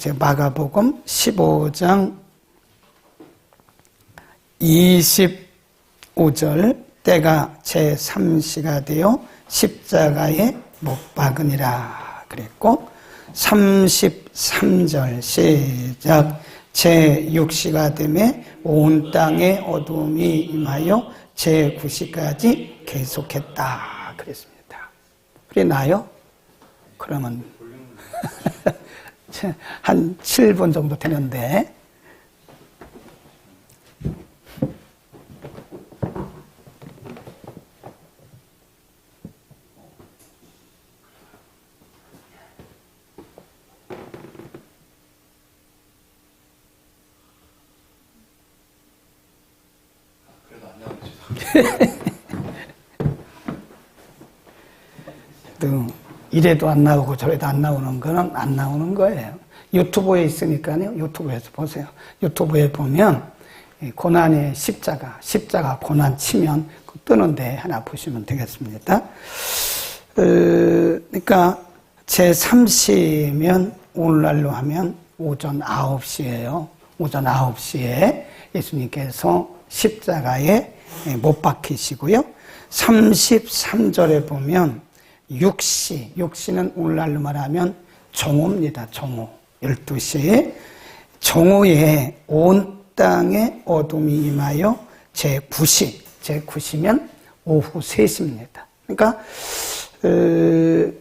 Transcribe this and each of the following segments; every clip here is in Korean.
제 마가복음 15장 25절 때가 제 3시가 되어 십자가에 못 박으니라 그랬고 33절 시작 제 6시가 되매 온 땅에 어둠이 임하여 제 9시까지 계속했다 그랬습니다. 그래 나요? 그러면 한 7분 정도 되는데. 또 이래도 안 나오고 저래도 안 나오는 거는 안 나오는 거예요. 유튜브에 있으니까요. 유튜브에서 보세요. 유튜브에 보면 고난의 십자가, 십자가 고난 치면 그 뜨는데 하나 보시면 되겠습니다. 어, 그러니까 제3시면 오늘날로 하면 오전 9시예요. 오전 9시에 예수님께서 십자가에 못 박히시고요. 33절에 보면 6시, 6시는 오늘날로 말하면 정오입니다. 정오. 12시에 정오에 온 땅에 어둠이 임하여 제9시, 제9시면 오후 3시입니다. 그러니까 어,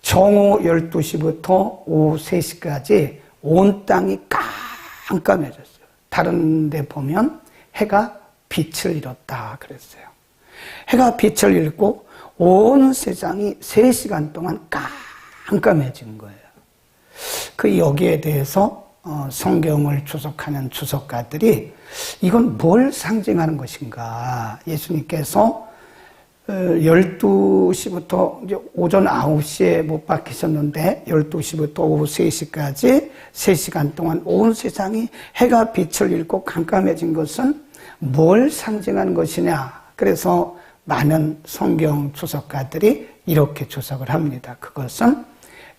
정오 12시부터 오후 3시까지 온 땅이 깜깜해졌어요. 다른 데 보면 해가 빛을 잃었다 그랬어요. 해가 빛을 잃고 온 세상이 3시간 동안 깜깜해진 거예요. 그 여기에 대해서 어, 성경을 주석하는 주석가들이 이건 뭘 상징하는 것인가? 예수님께서 12시부터 어, 오전 9시에 못 박히셨는데 12시부터 오후 3시까지 3시간 동안 온 세상이 해가 빛을 잃고 깜깜해진 것은 뭘 상징하는 것이냐? 그래서 많은 성경 주석가들이 이렇게 주석을 합니다. 그것은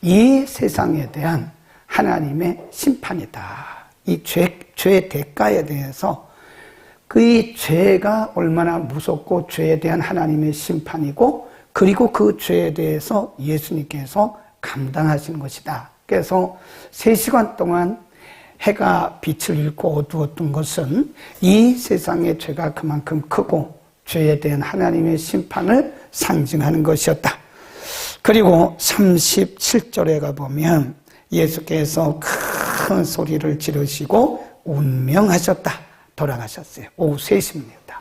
이 세상에 대한 하나님의 심판이다. 이 죄, 죄의 대가에 대해서 그 죄가 얼마나 무섭고 죄에 대한 하나님의 심판이고 그리고 그 죄에 대해서 예수님께서 감당하신 것이다. 그래서 3시간 동안 해가 빛을 잃고 어두웠던 것은 이 세상의 죄가 그만큼 크고 죄에 대한 하나님의 심판을 상징하는 것이었다. 그리고 37절에 가보면 예수께서 큰 소리를 지르시고 운명하셨다. 돌아가셨어요. 오후 3시입니다.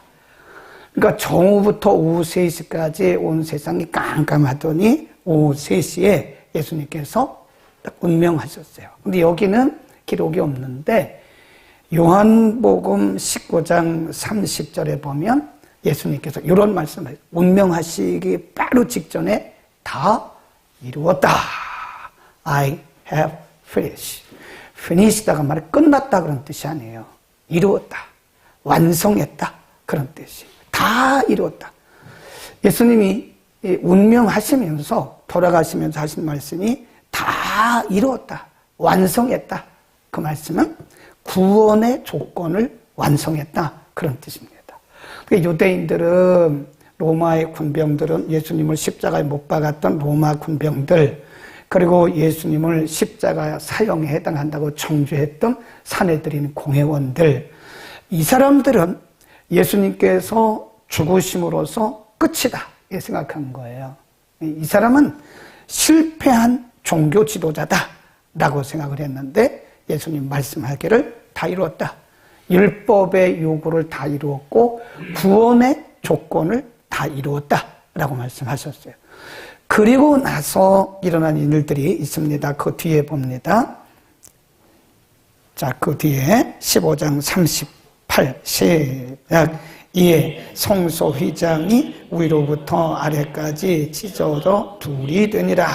그러니까 정오부터 오후 3시까지 온 세상이 깜깜하더니 오후 3시에 예수님께서 딱 운명하셨어요. 근데 여기는 기록이 없는데 요한복음 19장 30절에 보면 예수님께서 이런 말씀을 운명하시기 바로 직전에 다 이루었다. I have finished. finish다가 말이 끝났다 그런 뜻이 아니에요. 이루었다. 완성했다. 그런 뜻이. 다 이루었다. 예수님이 운명하시면서 돌아가시면서 하신 말씀이 다 이루었다. 완성했다. 그 말씀은 구원의 조건을 완성했다. 그런 뜻입니다. 유대인들은 로마의 군병들은 예수님을 십자가에 못 박았던 로마 군병들 그리고 예수님을 십자가 사형에 해당한다고 정죄했던 사내들인 공회원들 이 사람들은 예수님께서 죽으심으로써 끝이다 이 생각한 거예요. 이 사람은 실패한 종교 지도자다 라고 생각을 했는데 예수님 말씀하기를 다 이루었다. 율법의 요구를 다 이루었고 구원의 조건을 다 이루었다라고 말씀하셨어요. 그리고 나서 일어난 일들이 있습니다. 그 뒤에 봅니다. 자, 그 뒤에 15장 38 시작 이에 성소 휘장이 위로부터 아래까지 찢어져 둘이 되니라.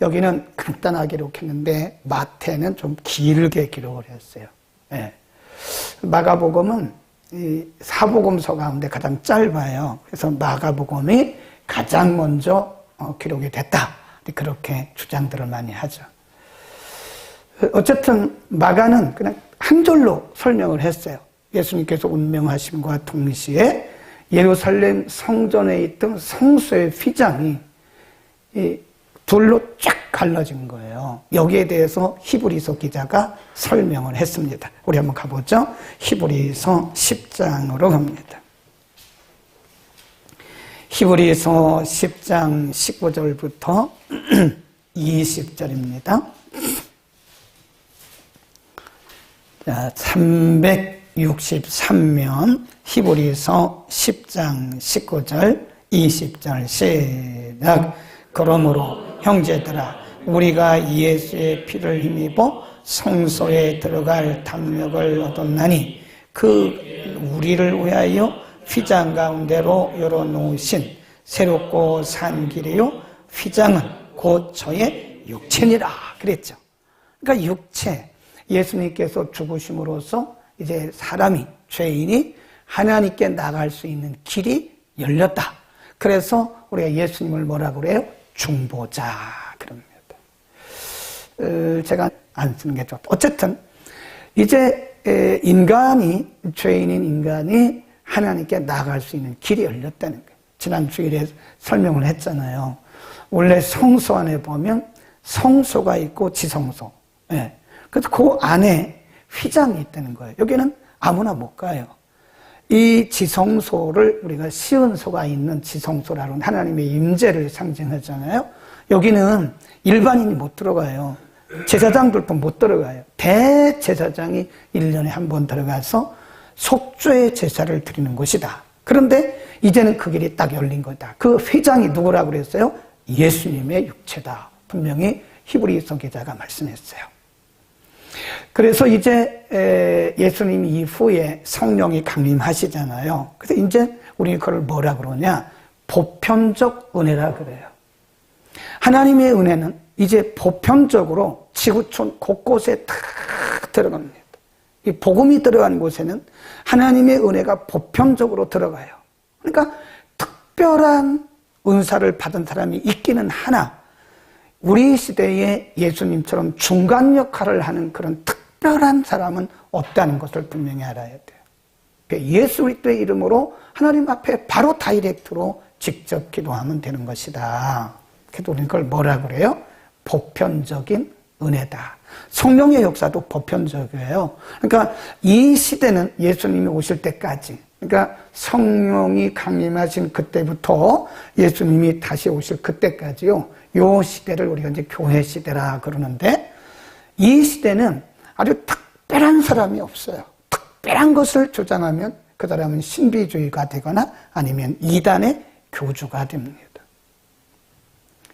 여기는 간단하게 기록했는데 마태는 좀 길게 기록을 했어요. 네. 마가복음은 이 사복음서 가운데 가장 짧아요. 그래서 마가복음이 가장 먼저 어, 기록이 됐다. 그렇게 주장들을 많이 하죠. 어쨌든 마가는 그냥 한 줄로 설명을 했어요. 예수님께서 운명하심과 동시에 예루살렘 성전에 있던 성소의 휘장이 이 둘로 쫙 갈라진 거예요. 여기에 대해서 히브리서 기자가 설명을 했습니다. 우리 한번 가보죠. 히브리서 10장으로 갑니다. 히브리서 10장 19절부터 20절입니다. 자, 363면 히브리서 10장 19절 20절 시작 그러므로 형제들아 우리가 예수의 피를 힘입어 성소에 들어갈 당력을 얻었나니 그 우리를 위하여 휘장 가운데로 열어놓으신 새롭고 산 길이요 휘장은 곧 저의 육체니라 그랬죠. 그러니까 육체 예수님께서 죽으심으로써 이제 사람이 죄인이 하나님께 나갈 수 있는 길이 열렸다. 그래서 우리가 예수님을 뭐라 그래요? 중보자 그럽니다. 어, 제가 안 쓰는 게 좋다. 어쨌든 이제 인간이 죄인인 인간이 하나님께 나갈 수 있는 길이 열렸다는 거예요. 지난 주일에 설명을 했잖아요. 원래 성소 안에 보면 성소가 있고 지성소. 예. 그래서 그 안에 휘장이 있다는 거예요. 여기는 아무나 못 가요. 이 지성소를 우리가 시은소가 있는 지성소라는 하나님의 임재를 상징하잖아요. 여기는 일반인이 못 들어가요. 제사장들도 못 들어가요. 대제사장이 1년에 한 번 들어가서 속죄의 제사를 드리는 곳이다. 그런데 이제는 그 길이 딱 열린 거다. 그 회장이 누구라고 그랬어요? 예수님의 육체다. 분명히 히브리서 기자가 말씀했어요. 그래서 이제 예수님 이후에 성령이 강림하시잖아요. 그래서 이제 우리 그걸 뭐라 그러냐? 보편적 은혜라 그래요. 하나님의 은혜는 이제 보편적으로 지구촌 곳곳에 다 들어갑니다. 이 복음이 들어간 곳에는 하나님의 은혜가 보편적으로 들어가요. 그러니까 특별한 은사를 받은 사람이 있기는 하나 우리 시대에 예수님처럼 중간 역할을 하는 그런 특별한 사람은 없다는 것을 분명히 알아야 돼요. 그러니까 예수 그리스도의 이름으로 하나님 앞에 바로 다이렉트로 직접 기도하면 되는 것이다. 우리는 그걸 뭐라 그래요? 보편적인 은혜다. 성령의 역사도 보편적이에요. 그러니까 이 시대는 예수님이 오실 때까지, 그러니까 성령이 강림하신 그때부터 예수님이 다시 오실 그때까지요. 요 시대를 우리가 이제 교회 시대라 그러는데 이 시대는 아주 특별한 사람이 없어요. 특별한 것을 주장하면 그 사람은 신비주의가 되거나 아니면 이단의 교주가 됩니다.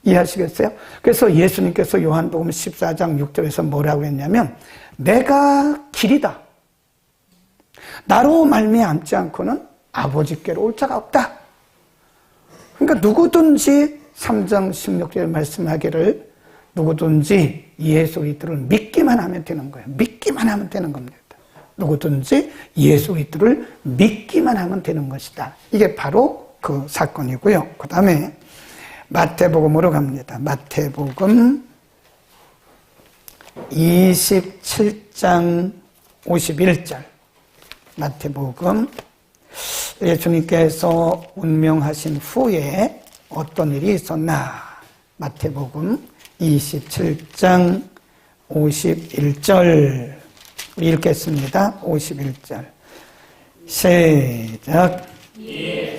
이해하시겠어요? 그래서 예수님께서 요한복음 14장 6절에서 뭐라고 했냐면 내가 길이다. 나로 말미암지 않고는 아버지께로 올 자가 없다. 그러니까 누구든지 3장 16절에 말씀하기를 누구든지 예수 그리스도를 믿기만 하면 되는 거예요. 믿기만 하면 되는 겁니다. 누구든지 예수 그리스도를 믿기만 하면 되는 것이다. 이게 바로 그 사건이고요. 그 다음에 마태복음으로 갑니다. 마태복음 27장 51절. 마태복음 예수님께서 운명하신 후에 어떤 일이 있었나? 마태복음 27장 51절 읽겠습니다. 51절 시작 예,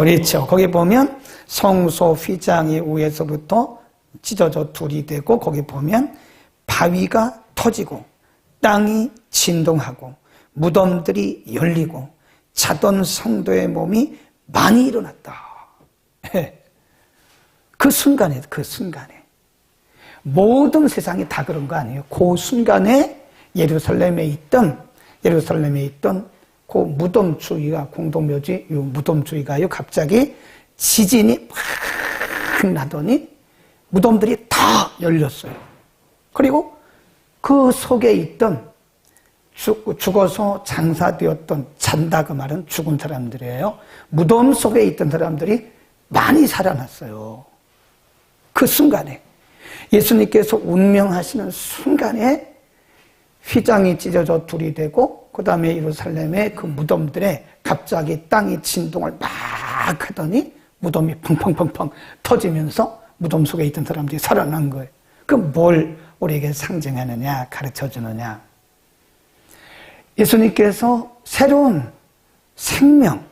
그렇죠. 거기 보면 성소 휘장이 위에서부터 찢어져 둘이 되고 거기 보면 바위가 터지고 땅이 진동하고 무덤들이 열리고 자던 성도의 몸이 많이 일어났다. 그 순간에 그 순간에 모든 세상이 다 그런 거 아니에요. 그 순간에 예루살렘에 있던 예루살렘에 있던 그 무덤주의가 공동묘지 이 무덤주의가요 갑자기 지진이 팍 나더니 무덤들이 다 열렸어요. 그리고 그 속에 있던 죽어서 장사되었던 잔다 그 말은 죽은 사람들이에요. 무덤 속에 있던 사람들이 많이 살아났어요. 그 순간에 예수님께서 운명하시는 순간에 휘장이 찢어져 둘이 되고 그 다음에 예루살렘의 그 무덤들에 갑자기 땅이 진동을 막 하더니 무덤이 펑펑펑펑 터지면서 무덤 속에 있던 사람들이 살아난 거예요. 그 뭘 우리에게 상징하느냐 가르쳐 주느냐 예수님께서 새로운 생명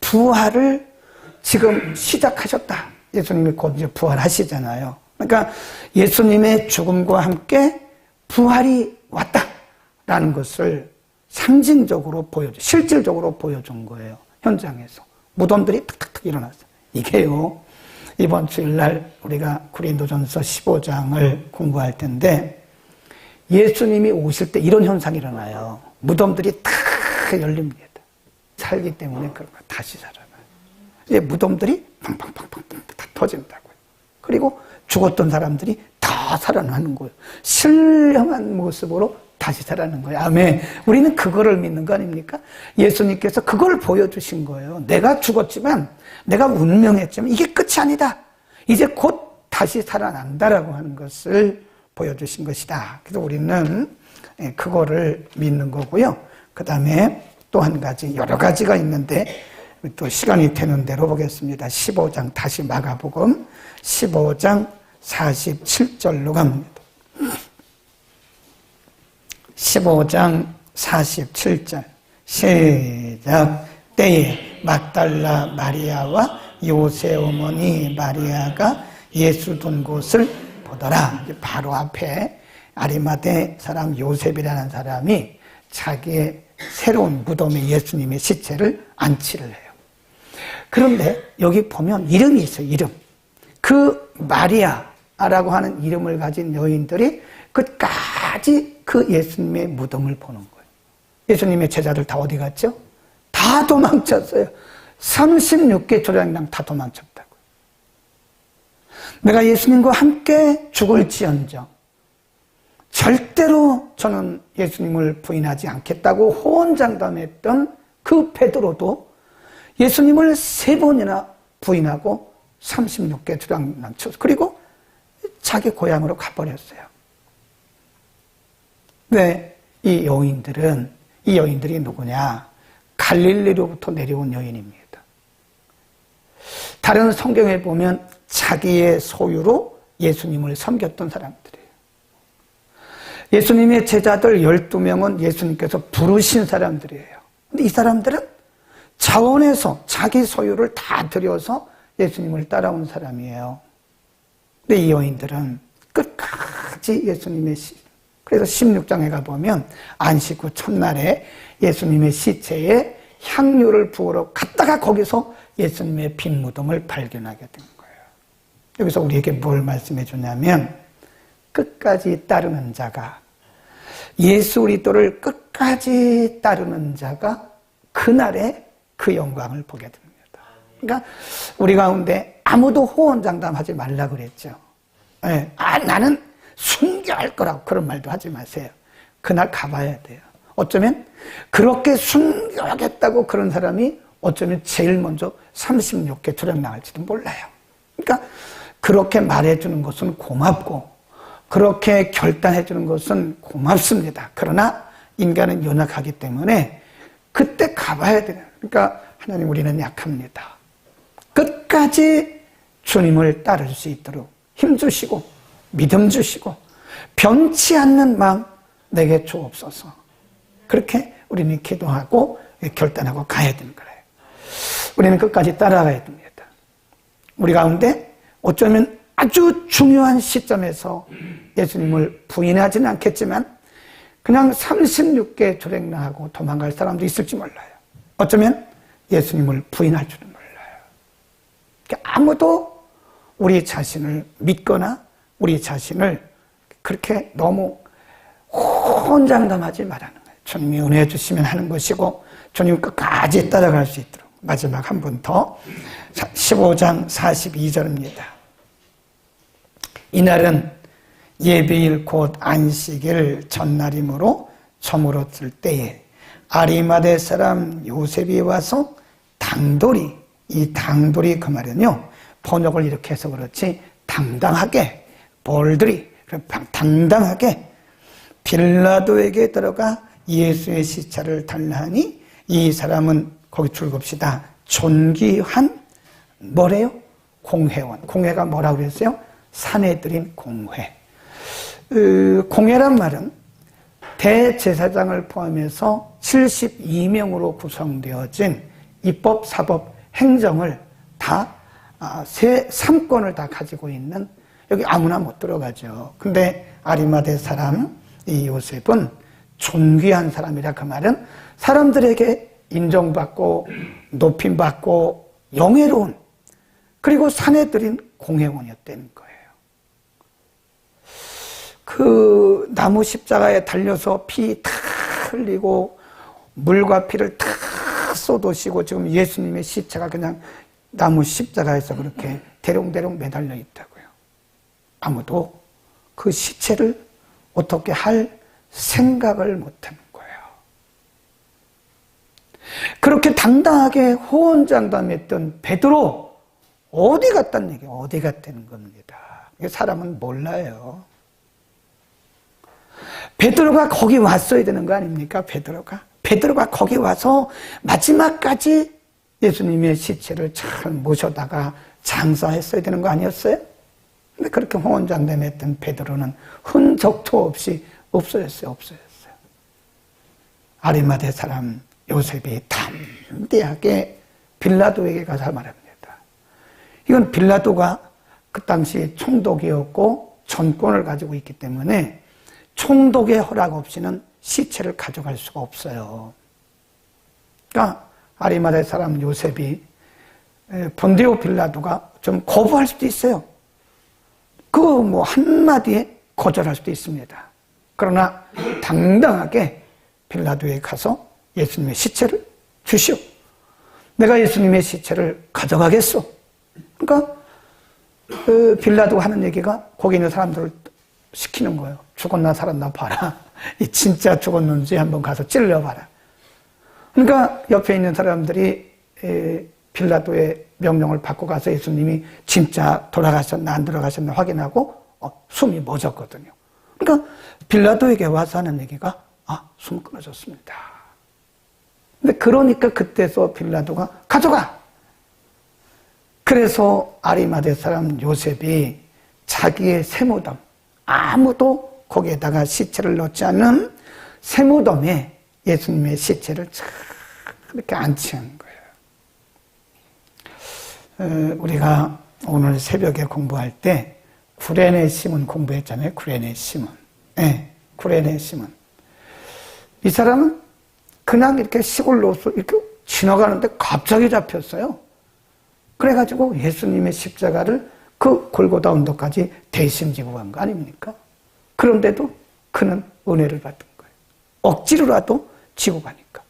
부활을 지금 시작하셨다. 예수님이 곧 이제 부활하시잖아요. 그러니까 예수님의 죽음과 함께 부활이 왔다라는 것을 상징적으로 보여줘, 실질적으로 보여준 거예요. 현장에서. 무덤들이 탁탁탁 일어났어요. 이게요, 이번 주일날 우리가 구린도전서 15장을 공부할 텐데, 예수님이 오실 때 이런 현상이 일어나요. 무덤들이 탁 열립니다. 살기 때문에 그런 거 다시 살아나요. 이제 무덤들이 팡팡팡팡 다 터진다고요. 그리고 죽었던 사람들이 다 살아나는 거예요. 신령한 모습으로 다시 살아나는 거예요. 아멘. 우리는 그거를 믿는 거 아닙니까? 예수님께서 그걸 보여주신 거예요. 내가 죽었지만, 내가 운명했지만, 이게 끝이 아니다. 이제 곧 다시 살아난다라고 하는 것을 보여주신 것이다. 그래서 우리는 예, 그거를 믿는 거고요. 그 다음에 또 한 가지, 여러 가지가 있는데, 또 시간이 되는 대로 보겠습니다. 15장, 다시 마가복음 15장 47절로 갑니다. 15장 47절. 시작. 때에 막달라 마리아와 요새 어머니 마리아가 예수 둔 곳을 보더라. 바로 앞에 아리마대 사람 요셉이라는 사람이 자기의 새로운 무덤에 예수님의 시체를 안치를 해요. 그런데 여기 보면 이름이 있어요, 이름. 그 마리아 라고 하는 이름을 가진 여인들이 끝까지 그 예수님의 무덤을 보는 거예요. 예수님의 제자들 다 어디 갔죠? 다 도망쳤어요. 36개 조량당 다 도망쳤다고. 내가 예수님과 함께 죽을지언정 절대로 저는 예수님을 부인하지 않겠다고 호언장담했던 그 베드로도 예수님을 세 번이나 부인하고 36개 주량난쳐 그리고 자기 고향으로 가버렸어요. 왜? 이 여인들은 이 여인들이 누구냐? 갈릴리로부터 내려온 여인입니다. 다른 성경에 보면 자기의 소유로 예수님을 섬겼던 사람들이에요. 예수님의 제자들 12명은 예수님께서 부르신 사람들이에요. 근데 이 사람들은 자원해서 자기 소유를 다 들여서 예수님을 따라온 사람이에요. 근데 이 여인들은 끝까지 예수님의 시, 그래서 16장에 가보면 안식 후 첫날에 예수님의 시체에 향유를 부으러 갔다가 거기서 예수님의 빈 무덤을 발견하게 된 거예요. 여기서 우리에게 뭘 말씀해 주냐면 끝까지 따르는 자가 예수 그리스도를 끝까지 따르는 자가 그날에 그 영광을 보게 됩니다. 그러니까 우리 가운데 아무도 호언장담하지 말라 그랬죠. 네. 아 나는 순교할 거라고 그런 말도 하지 마세요. 그날 가봐야 돼요. 어쩌면 그렇게 순교하겠다고 그런 사람이 어쩌면 제일 먼저 36개 투력 나갈지도 몰라요. 그러니까 그렇게 말해주는 것은 고맙고 그렇게 결단해주는 것은 고맙습니다. 그러나 인간은 연약하기 때문에 그때 가봐야 돼요. 그러니까 하나님 우리는 약합니다. 끝까지 주님을 따를 수 있도록 힘주시고 믿음 주시고 변치 않는 마음 내게 주옵소서. 그렇게 우리는 기도하고 결단하고 가야 되는 거예요. 우리는 끝까지 따라가야 됩니다. 우리 가운데 어쩌면 아주 중요한 시점에서 예수님을 부인하지는 않겠지만 그냥 36개 조랭나하고 도망갈 사람도 있을지 몰라요. 어쩌면 예수님을 부인할 줄은 몰라요. 그러니까 아무도 우리 자신을 믿거나 우리 자신을 그렇게 너무 혼장담하지 말라는 거예요. 주님이 은혜 주시면 하는 것이고 주님 끝까지 따라갈 수 있도록 마지막 한 번 더 15장 42절입니다. 이날은 예배일 곧 안식일 전날이므로 저물었을 때에 아리마대 사람 요셉이 와서 당돌이 이 당돌이 그 말은요 번역을 이렇게 해서 그렇지 당당하게 볼들이 당당하게 빌라도에게 들어가 예수의 시체를 달라하니 이 사람은 거기 줄겁시다. 존귀한 뭐래요? 공회원. 공회가 뭐라고 그랬어요? 사내들인 공회. 그 공회란 말은 대제사장을 포함해서 72명으로 구성되어진 입법, 사법, 행정을 다, 아, 세, 3권을 다 가지고 있는 여기 아무나 못 들어가죠. 근데 아리마대 사람, 이 요셉은 존귀한 사람이라 그 말은 사람들에게 인정받고 높임받고 영예로운 그리고 사내들인 공회원이었다는 거예요. 그 나무 십자가에 달려서 피 다 흘리고 물과 피를 다 쏟으시고 지금 예수님의 시체가 그냥 나무 십자가에서 그렇게 대롱대롱 매달려 있다고요. 아무도 그 시체를 어떻게 할 생각을 못하는 거예요. 그렇게 당당하게 호언장담했던 베드로 어디 갔다는 얘기예요. 어디 갔다는 겁니다. 사람은 몰라요. 베드로가 거기 왔어야 되는 거 아닙니까? 베드로가. 베드로가 거기 와서 마지막까지 예수님의 시체를 잘 모셔다가 장사했어야 되는 거 아니었어요? 근데 그렇게 홍원장담했던 베드로는 흔적도 없이 없어졌어요, 없어졌어요. 아리마대 사람 요셉이 담대하게 빌라도에게 가서 말합니다. 이건 빌라도가 그 당시 총독이었고 전권을 가지고 있기 때문에 총독의 허락 없이는 시체를 가져갈 수가 없어요. 그러니까 아리마대 사람 요셉이 본데오 빌라도가 좀 거부할 수도 있어요. 그 뭐 한마디에 거절할 수도 있습니다. 그러나 당당하게 빌라도에 가서 예수님의 시체를 주시오. 내가 예수님의 시체를 가져가겠소. 그러니까 그 빌라도가 하는 얘기가 거기 있는 사람들을 시키는 거예요. 죽었나 살았나 봐라. 이 진짜 죽었는지 한번 가서 찔러봐라. 그러니까 옆에 있는 사람들이 빌라도의 명령을 받고 가서 예수님이 진짜 돌아가셨나 안 돌아가셨나 확인하고 어, 숨이 멎었거든요. 그러니까 빌라도에게 와서 하는 얘기가 아, 숨 끊어졌습니다. 근데 그러니까 그때서 빌라도가 가져가. 그래서 아리마대 사람 요셉이 자기의 세무덤, 아무도 거기에다가 시체를 넣지 않는 세무덤에 예수님의 시체를 그렇게 안치한 거예요. 어, 우리가 오늘 새벽에 공부할 때 구레네 시문 공부했잖아요. 구레네 시문. 네, 구레네 시문. 이 사람은 그냥 이렇게 시골로서 이렇게 지나가는데 갑자기 잡혔어요. 그래가지고 예수님의 십자가를 그 골고다 언덕까지 대신 지고 간 거 아닙니까? 그런데도 그는 은혜를 받은 거예요. 억지로라도 지고 가니까.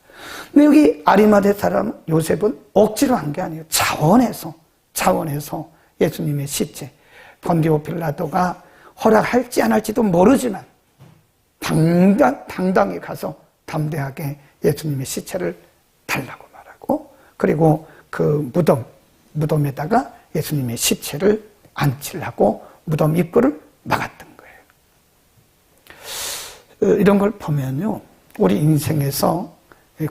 근데 여기 아리마대 사람 요셉은 억지로 한 게 아니에요. 자원해서, 자원해서 예수님의 시체, 본디오 빌라도가 허락할지 안 할지도 모르지만 당당, 당당히 가서 담대하게 예수님의 시체를 달라고 말하고 그리고 그 무덤, 무덤에다가 예수님의 시체를 안치려고 무덤 입구를 막았던 거예요. 어, 이런 걸 보면요. 우리 인생에서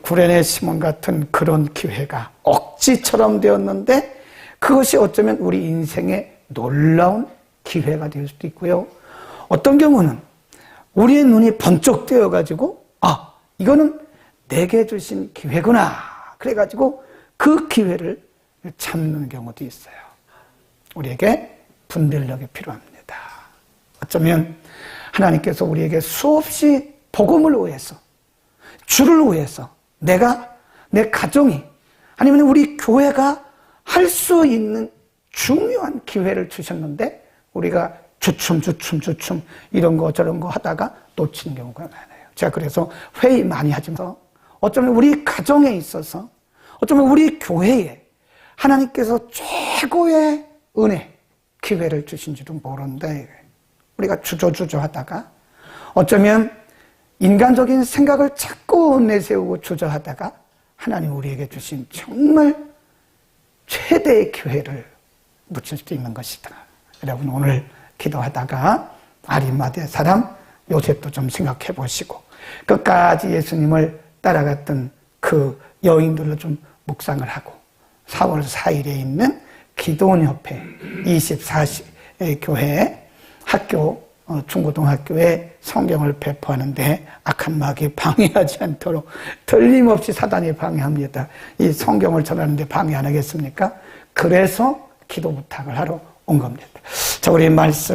구레네 시몬 같은 그런 기회가 억지처럼 되었는데 그것이 어쩌면 우리 인생의 놀라운 기회가 될 수도 있고요. 어떤 경우는 우리의 눈이 번쩍 뜨여가지고, 아, 이거는 내게 주신 기회구나. 그래가지고 그 기회를 참는 경우도 있어요. 우리에게 분별력이 필요합니다. 어쩌면 하나님께서 우리에게 수없이 복음을 위해서, 주를 위해서, 내가, 내 가정이, 아니면 우리 교회가 할 수 있는 중요한 기회를 주셨는데, 우리가 주춤, 주춤, 주춤, 이런 거 저런 거 하다가 놓치는 경우가 많아요. 제가 그래서 회의 많이 하지만, 어쩌면 우리 가정에 있어서, 어쩌면 우리 교회에 하나님께서 최고의 은혜, 기회를 주신지도 모르는데, 우리가 주저주저 하다가, 어쩌면 인간적인 생각을 자꾸 내세우고 주저하다가, 하나님 우리에게 주신 정말 최대의 기회를 묻힐 수도 있는 것이다. 여러분 오늘 기도하다가 아리마대 사람 요셉도 좀 생각해 보시고 끝까지 예수님을 따라갔던 그 여인들로 좀 묵상을 하고 4월 4일에 있는 기도원 협회 24시 교회 학교 어, 중고등학교에 성경을 배포하는데 악한 마귀 방해하지 않도록 틀림없이 사단이 방해합니다. 이 성경을 전하는데 방해 안 하겠습니까? 그래서 기도 부탁을 하러 온 겁니다. 자, 우리 말씀